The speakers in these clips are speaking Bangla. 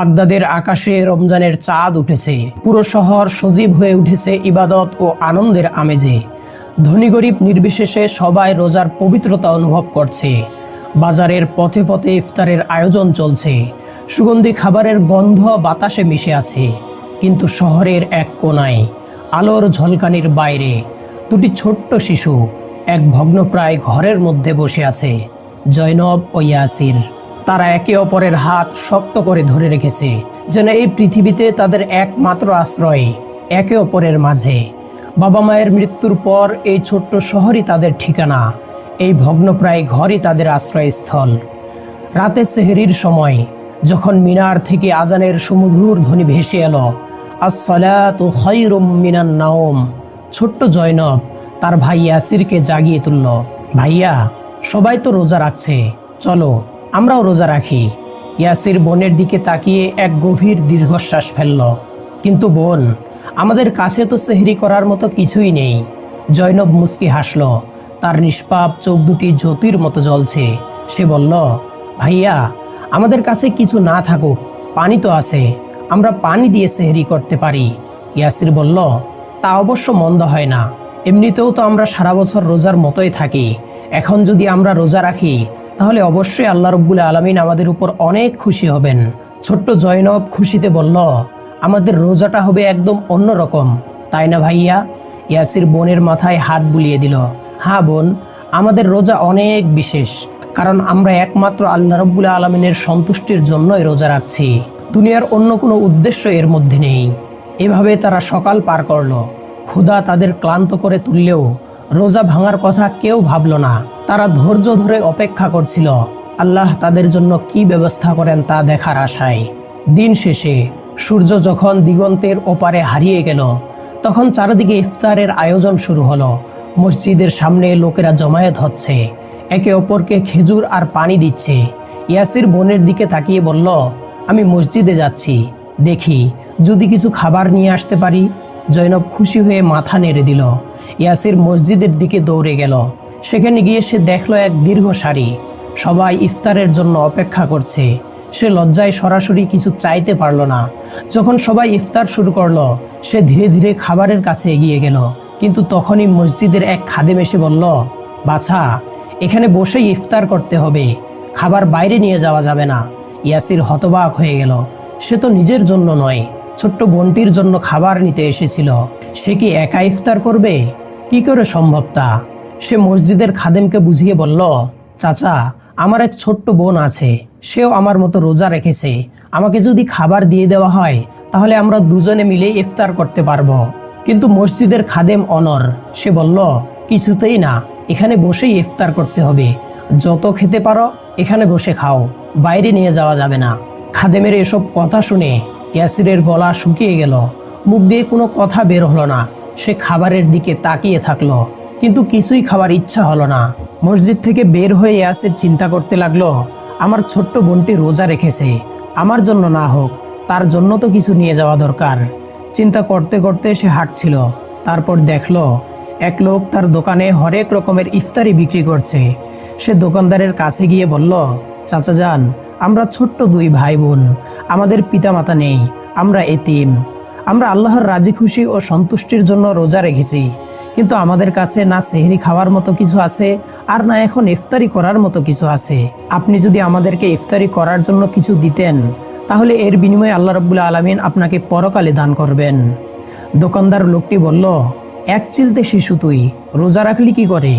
বাগদাদের আকাশে রমজানের চাঁদ উঠেছে। পুরো শহর সজীব হয়ে উঠেছে ইবাদত ও আনন্দের আমেজে। ধনী গরিব নির্বিশেষে সবাই রোজার পবিত্রতা অনুভব করছে। বাজারের পথে পথে ইফতারের আয়োজন চলছে। সুগন্ধি খাবারের গন্ধ বাতাসে মিশে আছে। কিন্তু শহরের এক কোনায় আলোর ঝলকানির বাইরে দুটি ছোট্ট শিশু এক ভগ্নপ্রায় ঘরের মধ্যে বসে আছে, জয়নব ও ইয়াসির। তারা একে অপরের হাত শক্ত করে ধরে রেখেছে, যেন এই পৃথিবীতে তাদের একমাত্র আশ্রয় একে অপরের মাঝে। বাবা মায়ের মৃত্যুর পর এই ছোট্ট শহরই তাদের ঠিকানা, এই ভগ্নপ্রায় ঘরই তাদের আশ্রয়স্থল। রাতে সেহরির সময়, যখন মিনার থেকে আজানের সুমধুর ধ্বনি ভেসে এলো খায়রুম মিনান নাওম। ছোট্ট জয়নব তার ভাই ইয়াসিরকে জাগিয়ে তুলল, ভাইয়া, সবাই তো রোজা রাখছে, চলো। আমরাও রোজা রাখি। ইয়াসির বোনের দিকে তাকিয়ে এক গভীর দীর্ঘশ্বাস ফেলল। কিন্তু বোন, আমাদের কাছে তো সেহরি করার মতো কিছুই নেই। জয়নব মুস্কি হাসল। তার নিষ্পাপ চোখ দুটি জ্যোতির মতো জ্বলছে। সে বলল, ভাইয়া, আমাদের কাছে কিছু না থাকুক, পানি তো আছে। আমরা পানি দিয়ে সেহরি করতে পারি। ইয়াসির বলল, তা অবশ্য মন্দ হয় না। এমনিতেও তো আমরা সারা বছর রোজার মতোই থাকি। এখন যদি আমরা রোজা রাখি তাহলে অবশ্যই আল্লাহ রব্বুল আলমিন আমাদের উপর অনেক খুশি হবেন। ছোট্ট জয়নব খুশিতে বলল, আমাদের রোজাটা হবে একদম অন্যরকম। তাই না ভাইয়া? ইয়াসির বোনের মাথায় হাত বুলিয়ে দিল হ্যাঁ বোন, আমাদের রোজা অনেক বিশেষ, কারণ আমরা একমাত্র আল্লাহ রব্বুল আলমিনের সন্তুষ্টির জন্যই রোজা রাখছি। দুনিয়ার অন্য কোনো উদ্দেশ্য এর মধ্যে নেই। এভাবে তারা সকাল পার করল। ক্ষুধা তাদের ক্লান্ত করে তুললেও রোজা ভাঙার কথা কেউ ভাবল না। তারা ধৈর্য ধরে অপেক্ষা করছিল। আল্লাহ তাদের জন্য কি ব্যবস্থা করেন তা দেখার আশায়। দিন শেষে সূর্য যখন দিগন্তের ওপারে হারিয়ে গেল, তখন চারিদিকে ইফতারের আয়োজন শুরু হলো। মসজিদের সামনে লোকেরা জমায়েত হচ্ছে। একে অপরকে খেজুর আর পানি দিচ্ছে। ইয়াসির বোনের দিকে তাকিয়ে বলল, আমি মসজিদে যাচ্ছি। দেখি, যদি কিছু খাবার নিয়ে আসতে পারি? জৈনব খুশি হয়ে মাথা নেড়ে দিল। ইয়াসির মসজিদের দিকে দৌড়ে গেল। সেখানে গিয়ে সে দেখল এক দীর্ঘ সারি। সবাই ইফতারের জন্য অপেক্ষা করছে। সে লজ্জায় সরাসরি কিছু চাইতে পারল না। যখন সবাই ইফতার শুরু করল, সে ধীরে ধীরে খাবারের কাছে এগিয়ে গেল। কিন্তু তখনই মসজিদের এক খাদেম এসে বলল, বাছা, এখানে বসেই ইফতার করতে হবে। খাবার বাইরে নিয়ে যাওয়া যাবে না। ইয়াসির হতবাক হয়ে গেল। সে তো নিজের জন্য নয়, ছোট্ট বোনটির জন্য খাবার নিতে এসেছিল। সে কি একা ইফতার করবে? কি করে সম্ভব তা? সে মসজিদের খাদেমকে বুঝিয়ে বলল, চাচা, আমার এক ছোট্ট বোন আছে, সেও আমার মতো রোজা রেখেছে। আমাকে যদি খাবার দিয়ে দেওয়া হয়, তাহলে আমরা দুজনে মিলে ইফতার করতে পারব। কিন্তু মসজিদের খাদেম অনর, সে বলল, কিছুতেই না, এখানে বসেই ইফতার করতে হবে। যত খেতে পারো, এখানে বসে খাও, বাইরে নিয়ে যাওয়া যাবে না। খাদেমের এসব কথা শুনে ইয়াসিরের গলা শুকিয়ে গেল। মুখ দিয়ে কোনো কথা বের হলো না। সে খাবারের দিকে তাকিয়ে থাকল, কিন্তু কিছুই খাবার ইচ্ছা হলো না। মসজিদ থেকে বের হয়ে ইয়াসির চিন্তা করতে লাগল, আমার ছোট্ট বোনটি রোজা রেখেছে, আমার জন্য না হোক, তার জন্য তো কিছু নিয়ে যাওয়া দরকার। চিন্তা করতে করতে সে হাঁটছিল, তারপর দেখল, এক লোক তার দোকানে হরেক রকমের ইফতারি বিক্রি করছে। সে দোকানদারের কাছে গিয়ে বলল, চাচা যান, আমরা ছোট্ট দুই ভাই বোন, আমাদের পিতামাতা নেই, আমরা এতিম। আমরা আল্লাহর রাজি খুশি ও সন্তুষ্টির জন্য রোজা রেখেছি। কিন্তু আমাদের কাছে না সেহরি খাওয়ার মতো কিছু আছে, আর না এখন ইফতারি করার মতো কিছু আছে। আপনি যদি আমাদেরকে ইফতারি করার জন্য কিছু দিতেন, তাহলে এর বিনিময়ে আল্লাহ রব্বুল আলমিন আপনাকে পরকালে দান করবেন। দোকানদার লোকটি বলল, এক চিলতে শিশু তুই, রোজা রাখলি কি করে?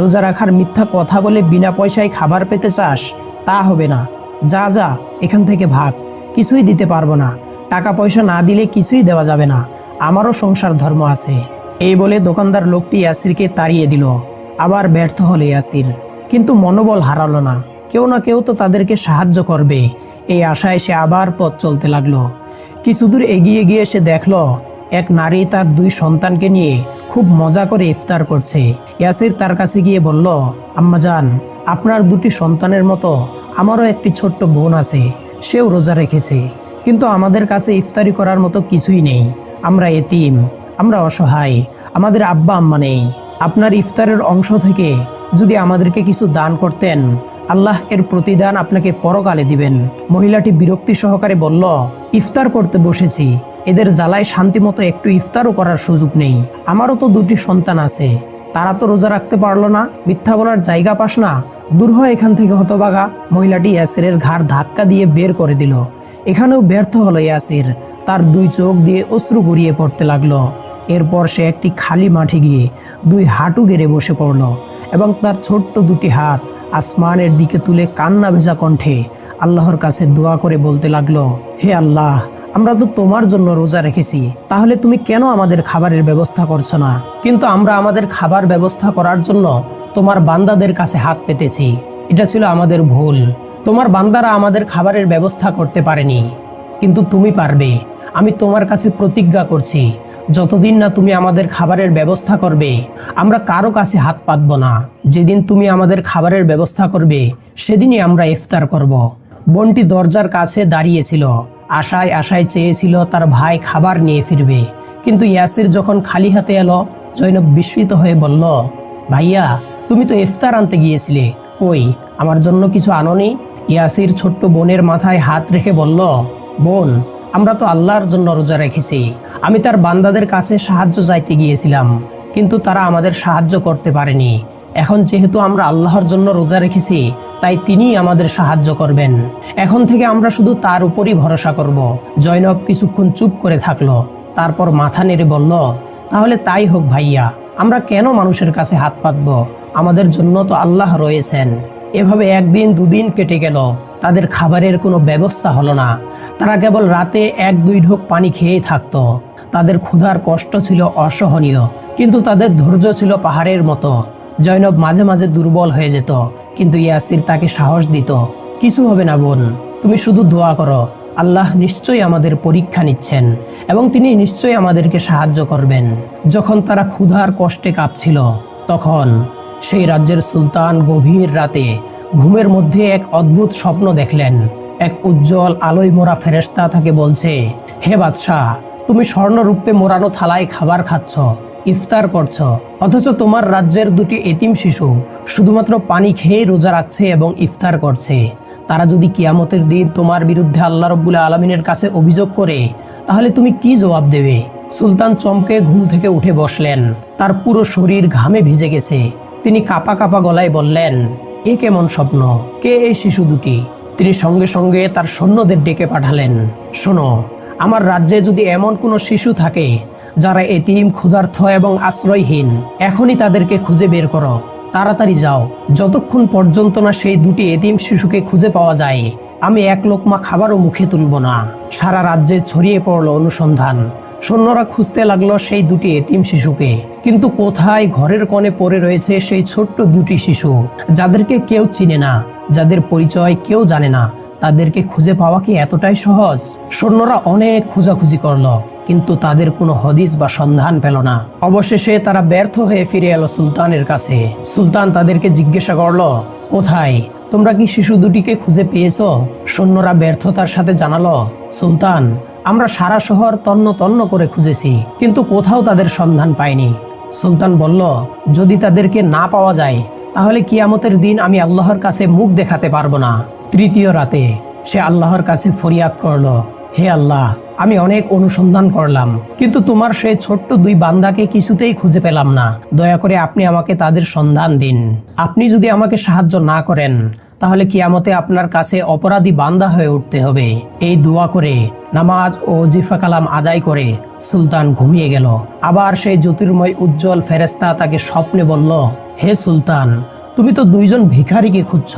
রোজা রাখার মিথ্যা কথা বলে বিনা পয়সায় খাবার পেতে চাস, তা হবে না। যা যা, এখান থেকে ভাগ, কিছুই দিতে পারব না। টাকা পয়সা না দিলে কিছুই দেওয়া যাবে না। আমারও সংসার ধর্ম আছে। এই বলে দোকানদার লোকটি ইয়াসিরকে তাড়িয়ে দিল। আবার ব্যর্থ হলে ইয়াসির। কিন্তু মনোবল হারালো না। কেউ না কেউ তো তাদেরকে সাহায্য করবে। এই আশায় সে আবার পথ চলতে লাগল। কিছুদূর এগিয়ে গিয়ে সে দেখল, এক নারী তার দুই সন্তানকে নিয়ে খুব মজা করে ইফতার করছে। ইয়াসির তার কাছে গিয়ে বলল আম্মাজান আপনার দুটি সন্তানের মতো আমারও একটি ছোট্ট বোন আছে। সেও রোজা রেখেছে। কিন্তু আমাদের কাছে ইফতারি করার মতো কিছুই নেই। আমরা এতিম, আমরা অসহায়, আমাদের আব্বা আম্মা নেই। আপনার ইফতারের অংশ থেকে যদি আমাদেরকে কিছু দান করতেন, আল্লাহ এর প্রতিদান আপনাকে পরকালে দিবেন। মহিলাটি বিরক্তি সহকারে বলল, ইফতার করতে বসেছি। এদের জ্বালায় শান্তিমতো একটু ইফতারও করার সুযোগ নেই। আমারও তো দুটি সন্তান আছে। তারা তো রোজা রাখতে পারল না, মিথ্যা বলার জায়গা পাস না। দূর হয় এখান থেকে হতবাগা। মহিলাটি ইয়াসিরের ঘাড় ধাক্কা দিয়ে বের করে দিল। এখানেও ব্যর্থ হলো ইয়াসির। তার দুই চোখ দিয়ে অশ্রু গড়িয়ে পড়তে লাগল। এরপর সে একটি খালি মাঠে গিয়ে দুই হাঁটু গেড়ে বসে পড়ল এবং তার ছোট্ট দুটি হাত আসমানের দিকে তুলে কান্না ভেজা কণ্ঠে আল্লাহর কাছে দোয়া করে বলতে লাগল, হে আল্লাহ, আমরা তো তোমার জন্য রোজা রেখেছি। তাহলে তুমি কেন আমাদের খাবারের ব্যবস্থা করছ না? কিন্তু আমরা আমাদের খাবার ব্যবস্থা করার জন্য তোমার বান্দাদের কাছে হাত পেতেছি। এটা ছিল আমাদের ভুল। তোমার বান্দারা আমাদের খাবারের ব্যবস্থা করতে পারেনি। কিন্তু তুমি পারবে। আমি তোমার কাছে প্রতিজ্ঞা করছি, যতদিন না তুমি আমাদের খাবারের ব্যবস্থা করবে, আমরা কারও কাছে হাত পাতব না। যেদিন তুমি আমাদের খাবারের ব্যবস্থা করবে, সেদিনই আমরা ইফতার করব। বোনটি দরজার কাছে দাঁড়িয়েছিল, আশায় আশায় চেয়েছিল তার ভাই খাবার নিয়ে ফিরবে। কিন্তু ইয়াসির যখন খালি হাতে এলো, জৈনব বিস্মিত হয়ে বলল, ভাইয়া, তুমি তো ইফতার আনতে গিয়েছিলে। কই, আমার জন্য কিছু আনোনি? ইয়াসির ছোট্ট বোনের মাথায় হাত রেখে বলল, বোন, আমরা তো আল্লাহর জন্য রোজা রেখেছি। আমি তার বান্দাদের কাছে সাহায্য চাইতে গিয়েছিলাম, কিন্তু তারা আমাদের সাহায্য করতে পারেনি। এখন যেহেতু আমরা আল্লাহর জন্য রোজা রেখেছি, তাই তিনিই আমাদের সাহায্য করবেন। এখন থেকে আমরা শুধু তার উপরই ভরসা করব। জয়নব কিছুক্ষণ চুপ করে থাকল, তারপর মাথা নেড়ে বলল, তাহলে তাই হোক ভাইয়া, আমরা কেন মানুষের কাছে হাত পাতব? আমাদের জন্য তো আল্লাহ রয়েছেন। এভাবে একদিন, দুদিন কেটে গেল। তাদের খাবারের কোনো ব্যবস্থা হলো না। তারা কেবল রাতে এক, দুই ঢোক পানি খেয়েই থাকতো। তাদের ক্ষুধার কষ্ট ছিল অসহনীয়, কিন্তু তাদের ধৈর্য ছিল পাহাড়ের মতো। জয়নব মাঝে মাঝে দুর্বল হয়ে যেত, কিন্তু ইয়াসির তাকে সাহস দিত। কিছু হবে না বোন, তুমি শুধু দোয়া করো। আল্লাহ নিশ্চয়ই আমাদের পরীক্ষা নিচ্ছেন এবং তিনি নিশ্চয়ই আমাদেরকে সাহায্য করবেন। যখন তারা ক্ষুধার কষ্টে কাঁপছিল, তখন সেই রাজ্যের সুলতান গভীর রাতে ঘুমের মধ্যে এক অদ্ভুত স্বপ্ন দেখলেন। এক উজ্জ্বল আলোয় মোড়া ফেরেশতা তাকে বলছে, হে বাদশাহ, তুমি স্বর্ণরূপে মোড়ানো থালায় খাবার খাচ্ছ, ইফতার করছ, অথচ তোমার রাজ্যের দুটি এতিম শিশু শুধুমাত্র পানি খেয়ে রোজা রাখছে এবং ইফতার করছে। তারা যদি কিয়ামতের দিন তোমার বিরুদ্ধে আল্লাহ রব্বুল আলমিনের কাছে অভিযোগ করে, তাহলে তুমি কি জবাব দেবে? সুলতান চমকে ঘুম থেকে উঠে বসলেন। তার পুরো শরীর ঘামে ভিজে গেছে। তিনি কাপা কাপা গলায় বললেন, এ কেমন স্বপ্ন? কে এই শিশু দুটি? তিনি সঙ্গে সঙ্গে তার সৈন্যদের ডেকে পাঠালেন, শোনো, আমার রাজ্যে যদি এমন কোনো শিশু থাকে, যারা এতিম, ক্ষুধার্থ এবং আশ্রয়হীন, এখনই তাদেরকে খুঁজে বের করো। তাড়াতাড়ি যাও, যতক্ষণ পর্যন্ত না সেই দুটি এতিম শিশুকে খুঁজে পাওয়া যায়, আমি এক লোকমা খাবারও মুখে তুলব না। সারা রাজ্যে ছড়িয়ে পড়ল অনুসন্ধান। সৈন্যরা খুঁজতে লাগল সেই দুটি এতিম শিশুকে। কিন্তু কোথায় ঘরের কোণে পড়ে রয়েছে সেই ছোট্ট দুটি শিশু? যাদেরকে কেউ চিনে না, যাদের পরিচয় কেউ জানে না, তাদেরকে খুঁজে পাওয়া কি এতটাই সহজ? সৈন্যরা অনেক খোঁজাখুঁজি করল, কিন্তু তাদের কোনো হদিস বা সন্ধান পেল না। অবশেষে তারা ব্যর্থ হয়ে ফিরে এলো সুলতানের কাছে। সুলতান তাদেরকে জিজ্ঞাসা করল, কোথায়? তোমরা কি শিশু দুটিকে খুঁজে পেয়েছ? সৈন্যরা ব্যর্থতার সাথে জানালো, সুলতান আমরা সারা শহর তন্ন তন্ন করে খুঁজেছি, কিন্তু কোথাও তাদের সন্ধান পাইনি। সুলতান বলল, যদি তাদেরকে না পাওয়া যায়, তাহলে কিয়ামতের দিন আমি আল্লাহর কাছে মুখ দেখাতে পারব না। তৃতীয় রাতে সে আল্লাহর কাছে ফরিয়াদ করল, হে আল্লাহ, আমি অনেক অনুসন্ধান করলাম, কিন্তু তোমার সেই ছোট্ট দুই বান্দাকে কিছুতেই খুঁজে পেলাম না। দয়া করে আপনি আমাকে তাদের সন্ধান দিন। আপনি যদি আমাকে সাহায্য না করেন তাহলে কিয়ামতে আপনার কাছে অপরাধী বান্দা হয়ে উঠতে হবে। এই দোয়া করে, নামাজ ও জিফা কালাম আদায় করে সুলতান ঘুমিয়ে গেল। আবার সেই জ্যোতির্ময় উজ্জ্বল ফেরেস্তা তাকে স্বপ্নে বলল, হে সুলতান, তুমি তো দুইজন ভিখারিকে খুঁজছ।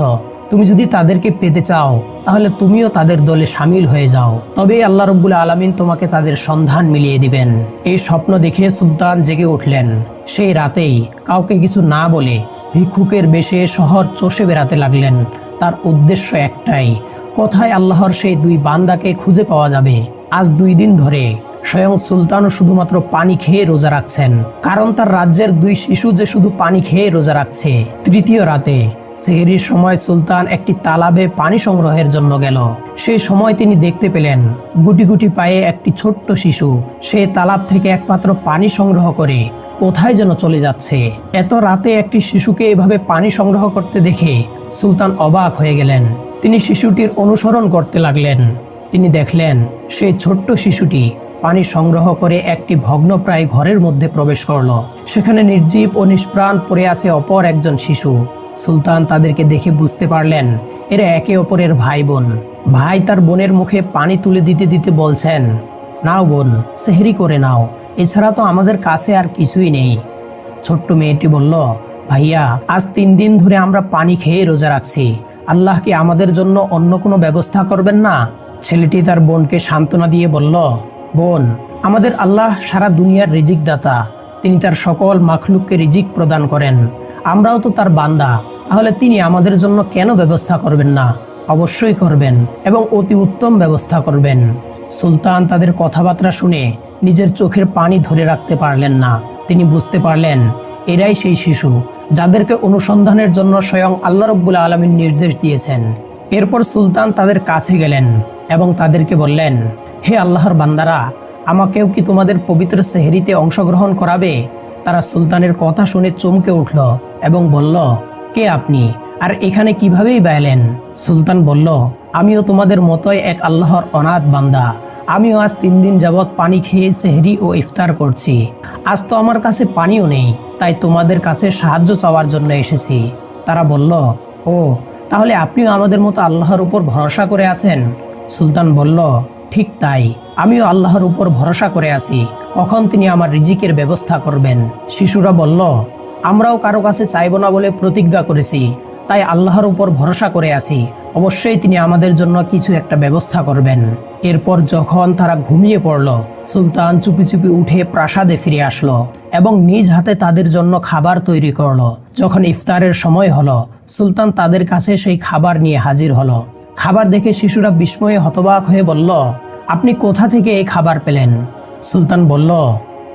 তুমি যদি তাদেরকে পেতে চাও, তাহলে তুমিও তাদের দলে সামিল হয়ে যাও। তবে আল্লাহ রব্বুল আলমিন তোমাকে তাদের সন্ধান মিলিয়ে দিবেন। এই স্বপ্ন দেখে সুলতান জেগে উঠলেন। সেই রাতেই কাউকে কিছু না বলে ভিক্ষুকের বেশে শহর চষে বেড়াতে লাগলেন। তার উদ্দেশ্য একটাই, কোথায় আল্লাহর সেই দুই বান্দাকে খুঁজে পাওয়া যাবে? আজ দুই দিন ধরে স্বয়ং সুলতানও শুধুমাত্র পানি খেয়ে রোজা রাখছেন। কারণ তার রাজ্যের দুই শিশু যে শুধু পানি খেয়ে রোজা রাখছে। তৃতীয় রাতে, সেহরির সময় সুলতান একটি তালাবে পানি সংগ্রহের জন্য গেল। সেই সময় তিনি দেখতে পেলেন, গুটি গুটি পায়ে একটি ছোট্ট শিশু। সে তালাব থেকে একমাত্র পানি সংগ্রহ করে কোথায় যেন চলে যাচ্ছে। এত রাতে একটি শিশুকে এভাবে পানি সংগ্রহ করতে দেখে সুলতান অবাক হয়ে গেলেন। তিনি শিশুটির অনুসরণ করতে লাগলেন। তিনি দেখলেন সেই ছোট্ট শিশুটি পানি সংগ্রহ করে একটি ভগ্নপ্রায় ঘরের মধ্যে প্রবেশ করল। সেখানে নির্জীব ও নিষ্প্রাণ পড়ে আছে অপর একজন শিশু। সুলতান তাদেরকে দেখে বুঝতে পারলেন, এরা একে অপরের ভাই বোন। ভাই তার বোনের মুখে পানি তুলে দিতে দিতে বলছেন, নাও বোন, সেহরি করে নাও। এছাড়া তো আমাদের কাছে আর কিছুই নেই। ছোট্ট মেয়েটি বলল, ভাইয়া, আজ তিন দিন ধরে আমরা পানি খেয়ে রোজা রাখছি। আল্লাহ কি আমাদের জন্য অন্য কোনো ব্যবস্থা করবেন না? ছেলেটি তার বোনকে সান্ত্বনা দিয়ে বলল, বোন, আমাদের আল্লাহ সারা দুনিয়ার রিজিক দাতা তিনি তার সকল মাখলুককে রিজিক প্রদান করেন। আমরাও তো তার বান্দা। তাহলে তিনি আমাদের জন্য কেন ব্যবস্থা করবেন না? অবশ্যই করবেন এবং অতি উত্তম ব্যবস্থা করবেন। সুলতান তাদের কথাবার্তা শুনে নিজের চোখের পানি ধরে রাখতে পারলেন না। তিনি বুঝতে পারলেন, এরাই সেই শিশু যাদেরকে অনুসন্ধানের জন্য স্বয়ং আল্লাহ রব্বুল আলমীর নির্দেশ দিয়েছেন। এরপর সুলতান তাদের কাছে গেলেন এবং তাদেরকে বললেন, হে আল্লাহর বান্দারা, আমাকেও কি তোমাদের পবিত্র সেহরিতে অংশগ্রহণ করাবে? তারা সুলতানের কথা শুনে চমকে উঠল এবং বলল, কে আপনি? আর এখানে কিভাবেই বাইলেন সুলতান বলল আমিও তোমাদের মতোই এক আল্লাহর অনাথ বান্দা। আমিও আজ তিন দিন যাবৎ পানি খেয়ে সেহরি ও ইফতার করছি। আজ তো আমার কাছে পানিও নেই, তাই তোমাদের কাছে সাহায্য চাওয়ার জন্য এসেছি। তারা বলল, ও, তাহলে আপনিও আমাদের মতো আল্লাহর উপর ভরসা করে আছেন? সুলতান বলল, ঠিক তাই, আমিও আল্লাহর উপর ভরসা করে আছি। কখন তিনি আমার রিজিকের ব্যবস্থা করবেন? শিশুরা বলল, আমরাও কারও কাছে চাইব না বলে প্রতিজ্ঞা করেছি, তাই আল্লাহর উপর ভরসা করে আছি। অবশ্যই তিনি আমাদের জন্য কিছু একটা ব্যবস্থা করবেন। এরপর যখন তারা ঘুমিয়ে পড়ল, সুলতান চুপি চুপি উঠে প্রাসাদে ফিরে আসলো এবং নিজ হাতে তাদের জন্য খাবার তৈরি করল। যখন ইফতারের সময় হলো, সুলতান তাদের কাছে সেই খাবার নিয়ে হাজির হলো। খাবার দেখে শিশুরা বিস্ময়ে হতবাক হয়ে বলল, আপনি কোথা থেকে এই খাবার পেলেন? সুলতান বলল,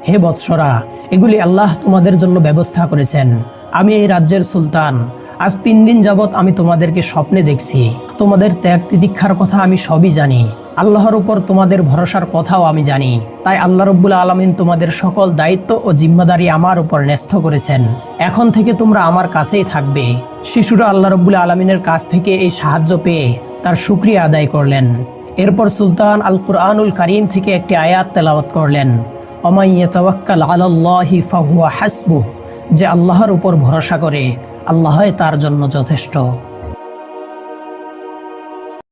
হে বৎসরা, এগুলি আল্লাহ তোমাদের জন্য ব্যবস্থা করেছেন। আমি এই রাজ্যের সুলতান। আজ তিন দিন যাবৎ আমি তোমাদেরকে স্বপ্নে দেখছি। তোমাদের ত্যাগ তিদীক্ষার কথা আমি সবই জানি। আল্লাহর উপর তোমাদের ভরসার কথাও আমি জানি। তাই আল্লাহ রব্বুল আলমিন তোমাদের সকল দায়িত্ব ও জিম্মাদারি আমার উপর ন্যস্ত করেছেন। এখন থেকে তোমরা আমার কাছেই থাকবে। শিশুরা আল্লাহ রব্বুল আলমিনের কাছ থেকে এই সাহায্য পেয়ে তার সুক্রিয়া আদায় করলেন। এরপর সুলতান আল কুরআনুল করিম থেকে একটি আয়াত তেলাওয়াত করলেন। অমাইয়া তাওয়াক্কাল আলাল্লাহি ফাহুয়া হাসবু যে আল্লাহর উপর ভরসা করে। আল্লাহই তার জন্য যথেষ্ট।